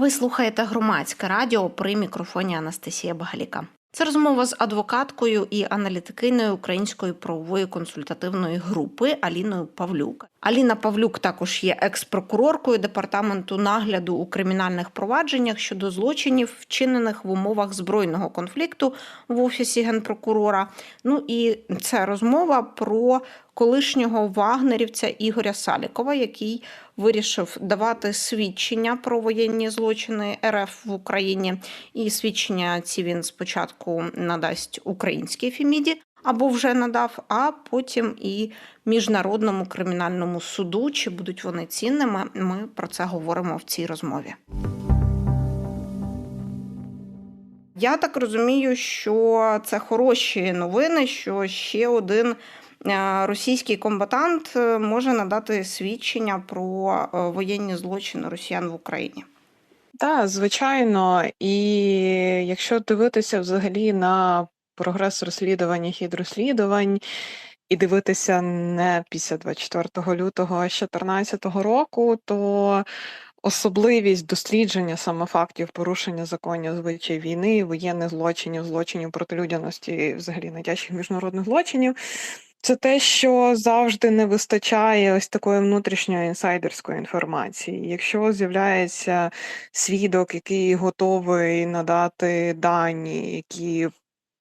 Ви слухаєте громадське радіо при мікрофоні Анастасія Багаліка. Це розмова з адвокаткою і аналітикиною Української правової консультативної групи Аліною Павлюк. Аліна Павлюк також є екс-прокуроркою департаменту нагляду у кримінальних провадженнях щодо злочинів, вчинених в умовах збройного конфлікту в офісі генпрокурора. Ну і це розмова про колишнього вагнерівця Ігоря Салікова, який вирішив давати свідчення про воєнні злочини РФ в Україні. І свідчення ці він спочатку надасть українській Феміді. Або вже надав, а потім і міжнародному кримінальному суду. Чи будуть вони цінними? Ми про це говоримо в цій розмові. Я так розумію, що це хороші новини, що ще один російський комбатант е, може надати свідчення про е, воєнні злочини росіян в Україні. Так, звичайно, і якщо дивитися взагалі на прогрес розслідувань, хід розслідувань, і дивитися не після 24 лютого 2014 року, то особливість дослідження саме фактів порушення законів звичай війни, воєнних злочинів, злочинів проти людяності, взагалі найтяжчих міжнародних злочинів. Це те, що завжди не вистачає ось такої внутрішньої інсайдерської інформації. Якщо з'являється свідок, який готовий надати дані, які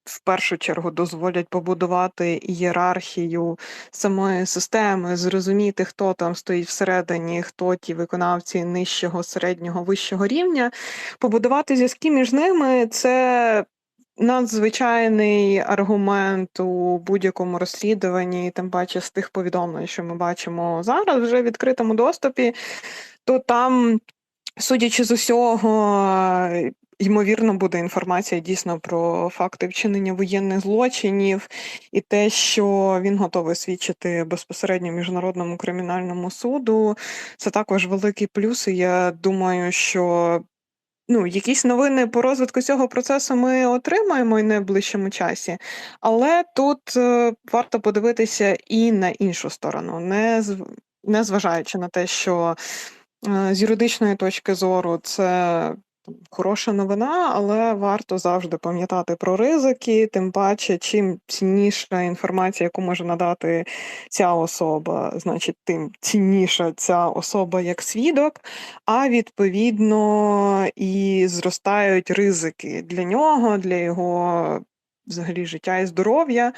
в першу чергу дозволять побудувати ієрархію самої системи, зрозуміти, хто там стоїть всередині, хто ті виконавці нижчого, середнього, вищого рівня, побудувати зв'язки між ними це. Надзвичайний аргумент у будь-якому розслідуванні, тим паче з тих повідомлень, що ми бачимо зараз, вже в відкритому доступі, то там, судячи з усього, ймовірно, буде інформація дійсно про факти вчинення воєнних злочинів і те, що він готовий свідчити безпосередньо міжнародному кримінальному суду. Це також великий плюс. і Я думаю, що ну, якісь новини по розвитку цього процесу ми отримаємо і найближчому часі, але тут е, варто подивитися і на іншу сторону, не не зважаючи на те, що е, з юридичної точки зору це хороша новина, але варто завжди пам'ятати про ризики, тим паче, чим цінніша інформація, яку може надати ця особа, значить, тим цінніша ця особа як свідок, а відповідно і зростають ризики для нього, для його взагалі життя і здоров'я.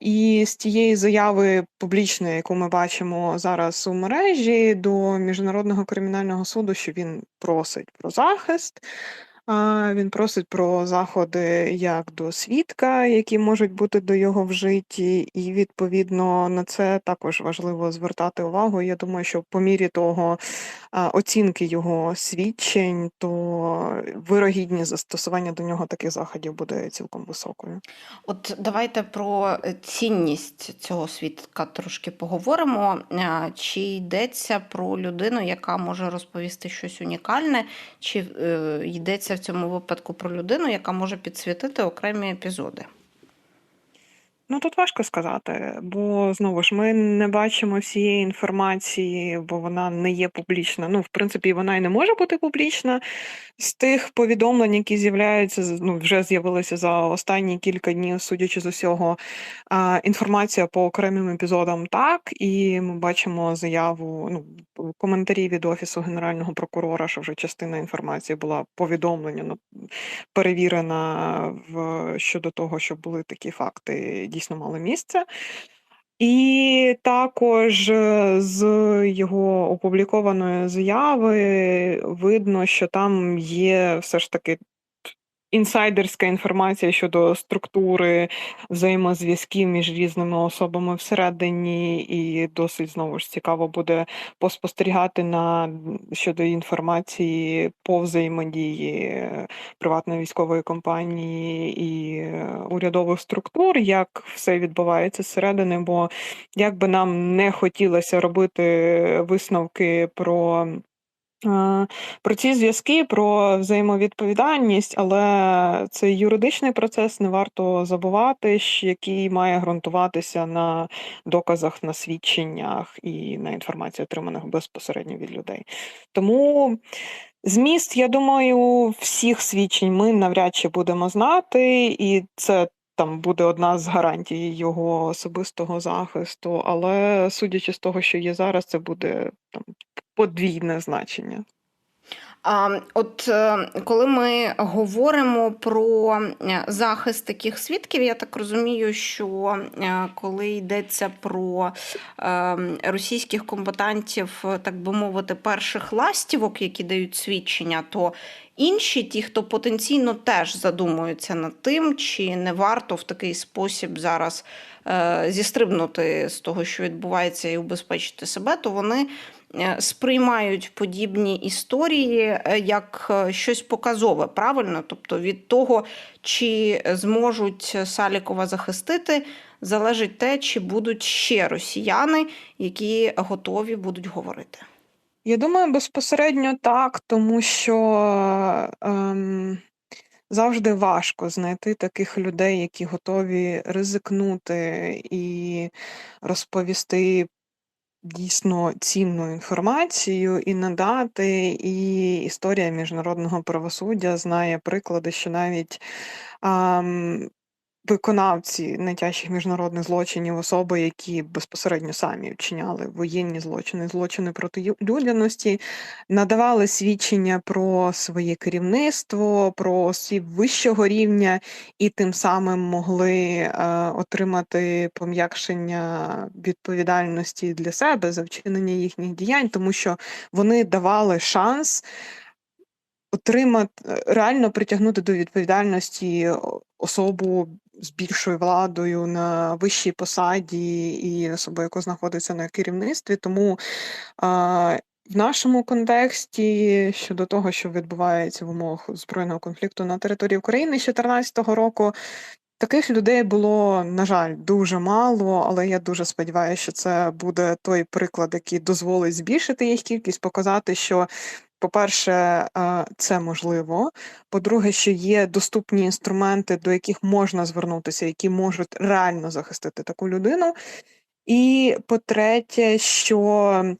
І з тієї заяви публічної, яку ми бачимо зараз у мережі до міжнародного кримінального суду, що він просить про захист. Він просить про заходи як до свідка, які можуть бути до його вжиті, і відповідно на це також важливо звертати увагу. Я думаю, що по мірі того оцінки його свідчень, то вирогідність застосування до нього таких заходів буде цілком високою. От давайте про е, цінність цього свідка трошки поговоримо. Чи йдеться про людину, яка може розповісти щось унікальне, чи е, йдеться в цьому випадку про людину, яка може підсвітити окремі епізоди? Ну тут важко сказати, бо знову ж ми не бачимо всієї інформації, бо вона не є публічна. Ну, в принципі, вона і не може бути публічна. З тих повідомлень, які з'являються, ну вже з'явилися за останні кілька днів, судячи з усього, інформація по окремим епізодам так, і ми бачимо заяву, ну коментарі від офісу генерального прокурора, що вже частина інформації була повідомлення, ну перевірена в щодо того, що були такі факти дійсно мало місце. І також е, з його опублікованої заяви видно, що там є все ж таки інсайдерська інформація щодо структури взаємозв'язків між різними особами всередині, і досить знову ж цікаво буде поспостерігати на щодо інформації по взаємодії приватної військової компанії і урядових структур, як все відбувається зсередини, бо як би нам не хотілося робити висновки про про ці зв'язки, про взаємовідповідальність, але цей юридичний процес не варто забувати, який має ґрунтуватися на доказах, на свідченнях і на інформації, отриманих безпосередньо від людей. Тому Зміст, я думаю, всіх свідчень ми навряд чи будемо знати, і це там буде одна з гарантій його особистого захисту. Але судячи з того, що є зараз, це буде там подвійне значення. А, от е, коли ми говоримо про е, захист таких свідків, я так розумію, що е, коли йдеться про російських комбатантів, так би мовити, перших ластівок, які дають свідчення, то інші, ті, хто потенційно теж задумуються над тим, чи не варто в такий спосіб зараз е, зістрибнути з того, що відбувається, і убезпечити себе, то вони е, сприймають подібні історії е, як щось показове, правильно? Тобто від того, чи зможуть Салікова захистити, залежить те, чи будуть ще росіяни, які готові будуть говорити. Я думаю, безпосередньо так, тому що ем, завжди важко знайти таких людей, які готові ризикнути і розповісти дійсно цінну інформацію і надати. І історія міжнародного правосуддя знає приклади, що навіть ем, виконавці найтяжчих міжнародних злочинів, особи, які безпосередньо самі вчиняли воєнні злочини, злочини проти людяності, надавали свідчення про своє керівництво, про осіб вищого рівня, і тим самим могли е, отримати пом'якшення відповідальності для себе за вчинення їхніх діянь, тому що вони давали шанс отримати реально притягнути до відповідальності особу з більшою владою на вищій посаді і особу, яка знаходиться на керівництві. Тому в нашому контексті щодо того, що відбувається в умовах збройного конфлікту на території України з 2014 року. Таких людей було, на жаль, дуже мало, але я дуже сподіваюся, що це буде той приклад, який дозволить збільшити їх кількість, показати, що, по-перше, е, це можливо. По-друге, що є доступні інструменти, до яких можна звернутися, які можуть реально захистити таку людину. І по-третє, що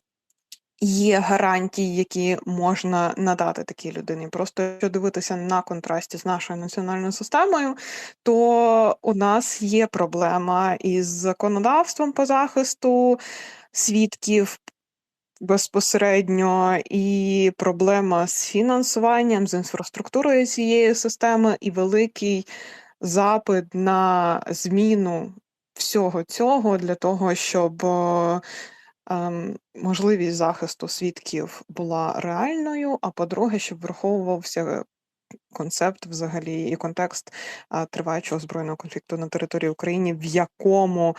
є гарантії, які можна надати такій людині. Просто якщо дивитися на контрасті з нашою національною системою, то у нас є проблема із законодавством по захисту свідків. Безпосередньо і проблема з фінансуванням, з інфраструктурою цієї системи, і великий запит на зміну всього цього для того, щоб е, ем, можливість захисту свідків була реальною, а по-друге, щоб враховувався концепт взагалі і контекст а, триваючого збройного конфлікту на території України, в якому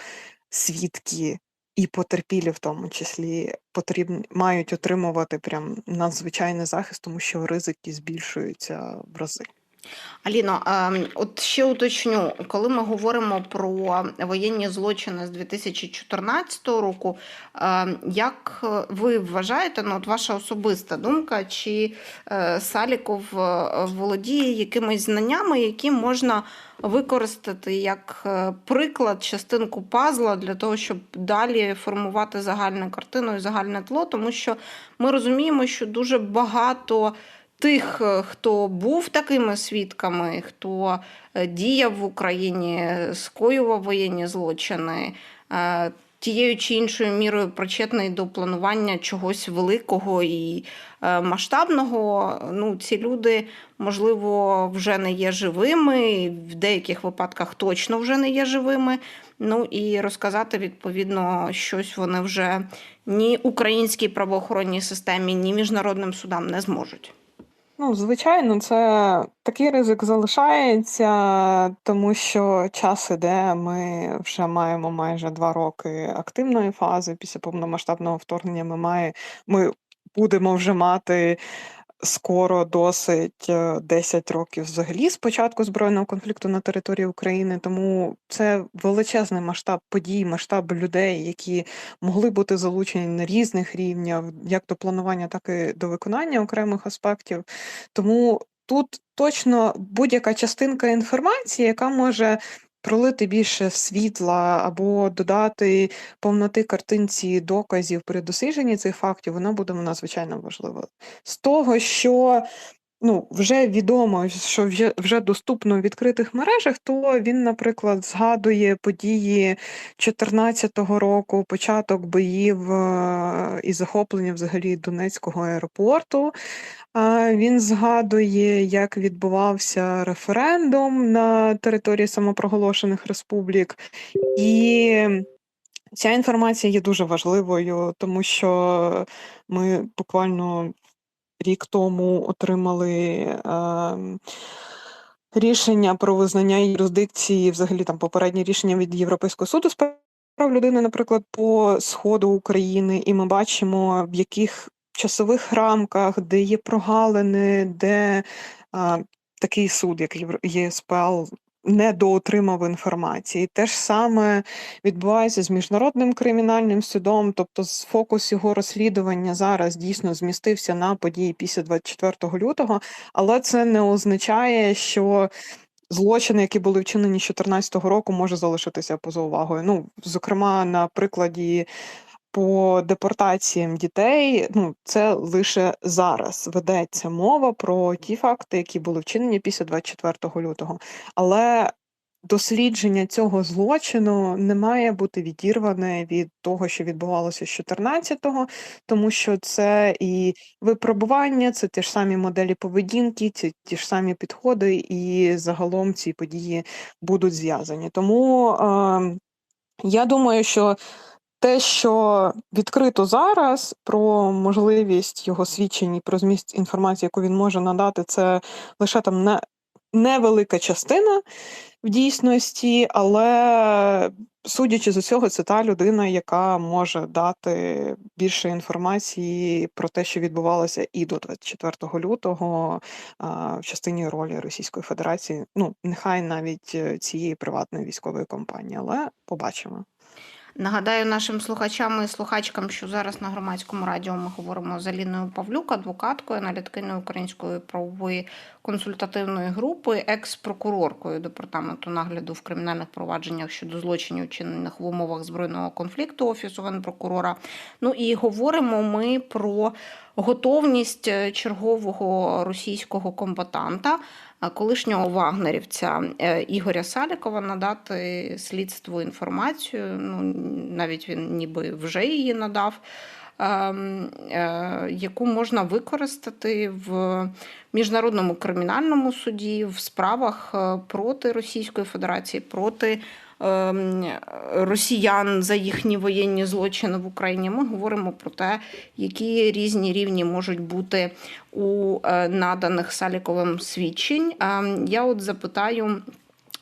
свідки і потерпілі, в тому числі, потрібні мають отримувати прям надзвичайний захист, тому що ризики збільшуються в рази. Аліно, ем, от ще уточню, коли ми говоримо про воєнні злочини з 2014 року, ем, як ви вважаєте, ну от ваша особиста думка, чи е, Саліков е, володіє якимись знаннями, які можна використати як е, приклад, частинку пазла для того, щоб далі формувати загальну картину і загальне тло, тому що ми розуміємо, що дуже багато тих, е, хто був такими свідками, хто е, діяв в Україні, скоював воєнні злочини, е, тією чи іншою мірою причетний до планування чогось великого і масштабного. Ну, ці люди, можливо, вже не є живими, в деяких випадках точно вже не є живими. Ну і розказати відповідно щось вони вже ні українській правоохоронній системі, ні міжнародним судам не зможуть. Ну, звичайно, це такий ризик залишається, тому що час іде. Ми вже маємо майже два роки активної фази. Після повномасштабного вторгнення ми має, ми будемо вже мати скоро досить е, 10 років взагалі з початку збройного конфлікту на території України. Тому це величезний масштаб подій, масштаб людей, які могли бути залучені на різних рівнях, як до планування, так і до виконання окремих аспектів. Тому тут точно будь-яка частинка інформації, яка може пролити більше світла або додати повноти картинці доказів при дослідженні цих фактів, вона буде надзвичайно важлива. З того, що ну, вже відомо, що вже, вже доступно в відкритих мережах, то він, наприклад, згадує події 14-го року, початок боїв е, і захоплення взагалі Донецького аеропорту. Він згадує, як відбувався референдум на території самопроголошених республік, і ця інформація є дуже важливою, тому що ми буквально рік тому отримали ем, рішення про визнання юрисдикції, взагалі там попереднє рішення від Європейського суду з прав людини, наприклад, по сходу України, і ми бачимо, в яких часових рамках, де є прогалини, де а, такий суд, як ЄСПЛ, недоотримав інформації. Те ж саме відбувається з міжнародним кримінальним судом, тобто фокус його розслідування зараз дійсно змістився на події після 24 лютого, але це не означає, що злочини, які були вчинені з 2014 року, може залишитися поза увагою. Ну, зокрема, на прикладі. По депортаціям дітей, ну це лише зараз ведеться мова про ті факти, які були вчинені після 24 лютого. Але дослідження цього злочину не має бути відірване від того, що відбувалося з 14-го, тому що це і випробування, це ті ж самі моделі поведінки, це ті ж самі підходи, і загалом ці події будуть зв'язані. Тому е, я думаю, що те, що відкрито зараз про можливість його свідчень і про зміст інформації, яку він може надати, це лише там не, невелика частина в дійсності, але судячи з усього, це та людина, яка може дати більше інформації про те, що відбувалося і до 24 лютого а, в частині ролі Російської Федерації. Ну, нехай навіть е, цієї приватної військової компанії, але побачимо. Нагадаю нашим слухачам і слухачкам, що зараз на громадському радіо ми говоримо з Аліною Павлюк, адвокаткою, аналітикиною української правової консультативної групи, екс-прокуроркою департаменту нагляду в кримінальних провадженнях щодо злочинів, вчинених в умовах збройного конфлікту офісу генпрокурора. Ну і говоримо ми про готовність е, чергового російського комбатанта колишнього вагнерівця е, Ігоря Салікова надати слідству інформацію. Ну навіть він ніби вже її надав. ем, е, Яку можна використати в міжнародному кримінальному суді в справах е, проти Російської Федерації, проти росіян за їхні воєнні злочини в Україні. Ми говоримо про те, які різні рівні можуть бути у е, наданих Саліковим свідчень. Ем, Я от запитаю.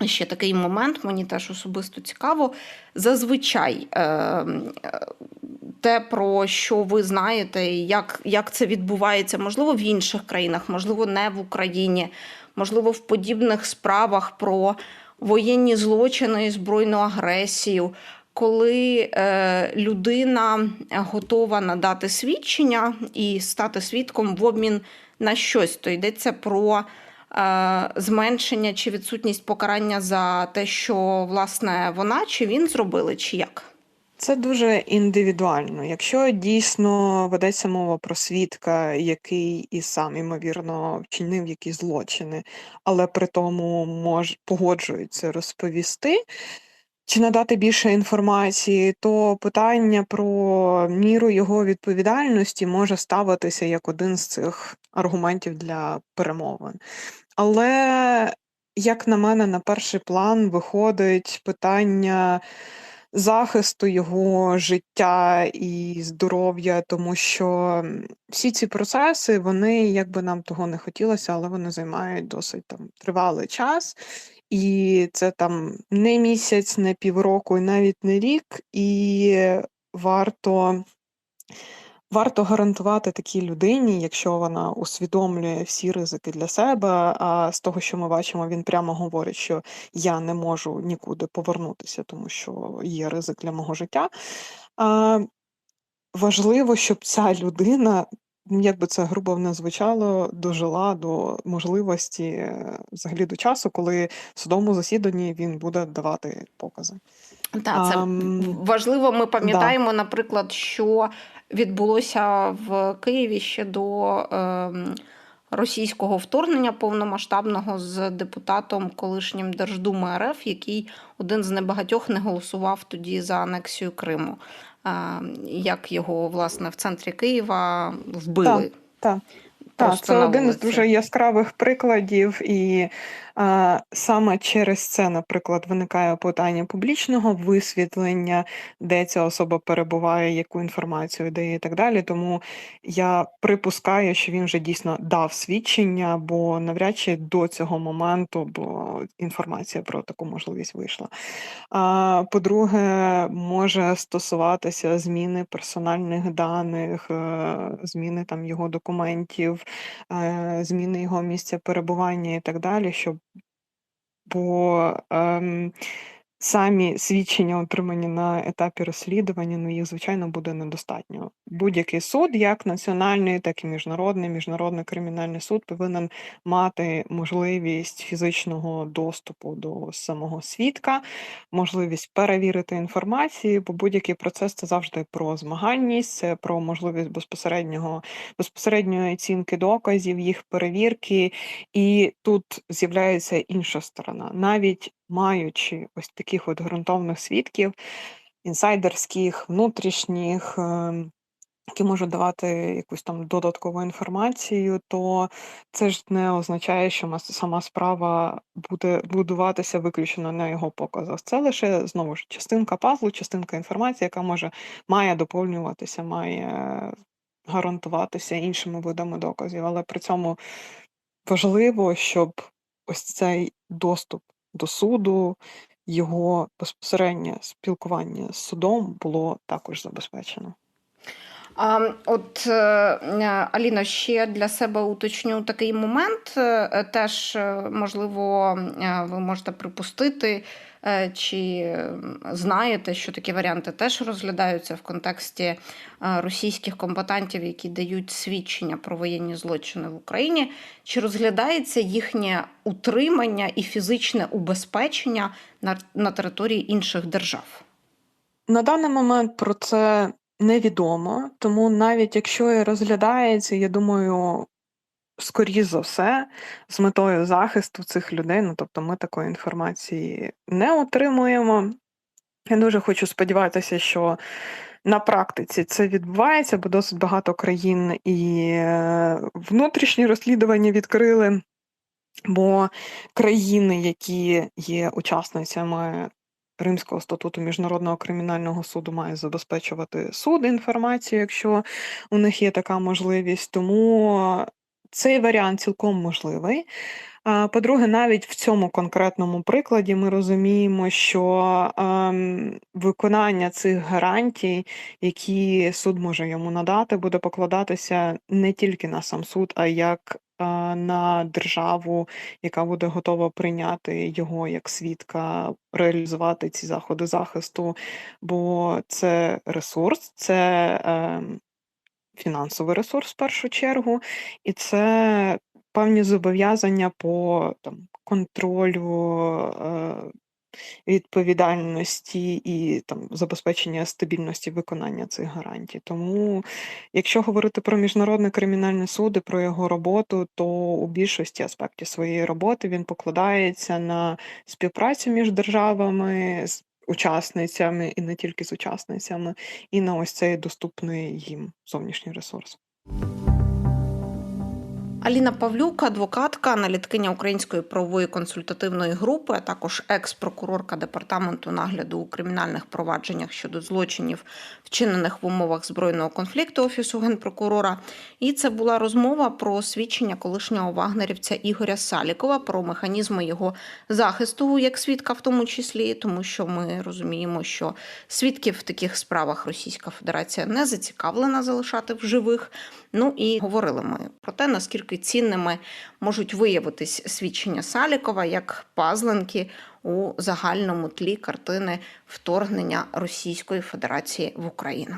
Ще такий момент, мені теж особисто цікаво. Зазвичай е, те, про що ви знаєте, як, як це відбувається, можливо, в інших країнах, можливо, не в Україні, можливо, в подібних справах про воєнні злочини збройну агресію. Коли е, людина готова надати свідчення і стати свідком в обмін на щось, то йдеться про е, зменшення чи відсутність покарання за те, що власне вона чи він зробили, чи як? Це дуже індивідуально. Якщо дійсно ведеться мова про свідка, який і сам ймовірно вчинив якісь злочини, але при тому мож погоджується розповісти. Чи надати більше інформації, то питання про міру його відповідальності може ставитися як один з цих аргументів для перемовин. Але, як на мене, на перший план виходить питання захисту його життя і здоров'я, тому що всі ці процеси, вони, як би нам того не хотілося, але вони займають досить там тривалий час. І це там не місяць, не півроку, і навіть не рік, і варто. Варто гарантувати такій людині, якщо вона усвідомлює всі ризики для себе. А з того, що ми бачимо, він прямо говорить, що я не можу нікуди повернутися, тому що є ризик для мого життя. А, Важливо, щоб ця людина як би це грубо не звучало, дожила до можливості, е, взагалі до часу, коли в судовому засіданні він буде давати покази. Та, це Ам, важливо. Ми пам'ятаємо, наприклад, що відбулося в Києві ще до ем, російського вторгнення повномасштабного з депутатом колишнім Держдуми РФ, який один з небагатьох не голосував тоді за анексію Криму. Ем, Як його власне в центрі Києва вбили. Так, так, Просто це один вулиці. дуже яскравих прикладів, і саме через це, наприклад, виникає питання публічного висвітлення, де ця особа перебуває, яку інформацію дає і так далі. Тому я припускаю, що він вже дійсно дав свідчення, бо навряд чи до цього моменту бо інформація про таку можливість вийшла. А по-друге, може стосуватися зміни персональних даних, е, зміни там його документів, е, зміни його місця перебування і так далі, щоб бо ем, самі свідчення, отримані на етапі розслідування, ну їх звичайно буде недостатньо. Будь-який суд, як національний, так і міжнародний, міжнародний кримінальний суд повинен мати можливість фізичного доступу до самого свідка, можливість перевірити інформацію, бо будь-який процес це завжди про змагальність, це про можливість безпосереднього безпосередньої оцінки доказів, їх перевірки. І тут з'являється інша сторона, навіть маючи ось таких от ґрунтовних свідків, інсайдерських, внутрішніх. ем, Які можуть давати якусь там додаткову інформацію, то це ж не означає, що сама справа буде будуватися виключно на його показах. Це лише знову ж частинка пазлу, частинка інформації, яка може має доповнюватися, має гарантуватися іншими видами доказів. Але при цьому важливо, щоб ось цей доступ до суду, його безпосереднє спілкування з судом було також забезпечено. А, от е, Аліно, ще для себе уточню такий момент. е, Теж е, можливо, ви можете припустити, чи знаєте, що такі варіанти теж розглядаються в контексті російських комбатантів, які дають свідчення про воєнні злочини в Україні. Чи розглядається їхнє утримання і фізичне убезпечення на, на території інших держав? На даний момент про це невідомо, тому навіть якщо і розглядається, я думаю, скоріш за все, з метою захисту цих людей, ну тобто ми такої інформації не отримуємо. Я дуже хочу сподіватися, що на практиці це відбувається, бо досить багато країн і е, внутрішні розслідування відкрили. Бо країни, які є учасницями Римського статуту Міжнародного кримінального суду, має забезпечувати суд інформацію, якщо у них є така можливість. Тому цей варіант цілком можливий. По-друге, навіть в цьому конкретному прикладі ми розуміємо, що ем, виконання цих гарантій, які суд може йому надати, буде покладатися не тільки на сам суд, а як е, на державу, яка буде готова прийняти його як свідка, реалізувати ці заходи захисту, бо це ресурс, це ем, фінансовий ресурс в першу чергу, і це певні зобов'язання по там, контролю. Е, Відповідальності і там забезпечення стабільності виконання цих гарантій. Тому, якщо говорити про міжнародний кримінальний суд і про його роботу, то у більшості аспектів своєї роботи він покладається на співпрацю між державами, учасницями і не тільки з учасницями, і на ось цей доступний їм зовнішній ресурс. Аліна Павлюк, адвокатка, аналіткиня Української правової консультативної групи, а також екс-прокурорка департаменту нагляду у кримінальних провадженнях щодо злочинів, вчинених в умовах збройного конфлікту офісу генпрокурора. І це була розмова про свідчення колишнього вагнерівця Ігоря Салікова, про механізми його захисту як свідка, в тому числі, тому що ми розуміємо, що свідків в таких справах Російська Федерація не зацікавлена залишати в живих. Ну і говорили ми про те, наскільки цінними можуть виявитись свідчення Салікова як пазлинки у загальному тлі картини вторгнення Російської Федерації в Україну.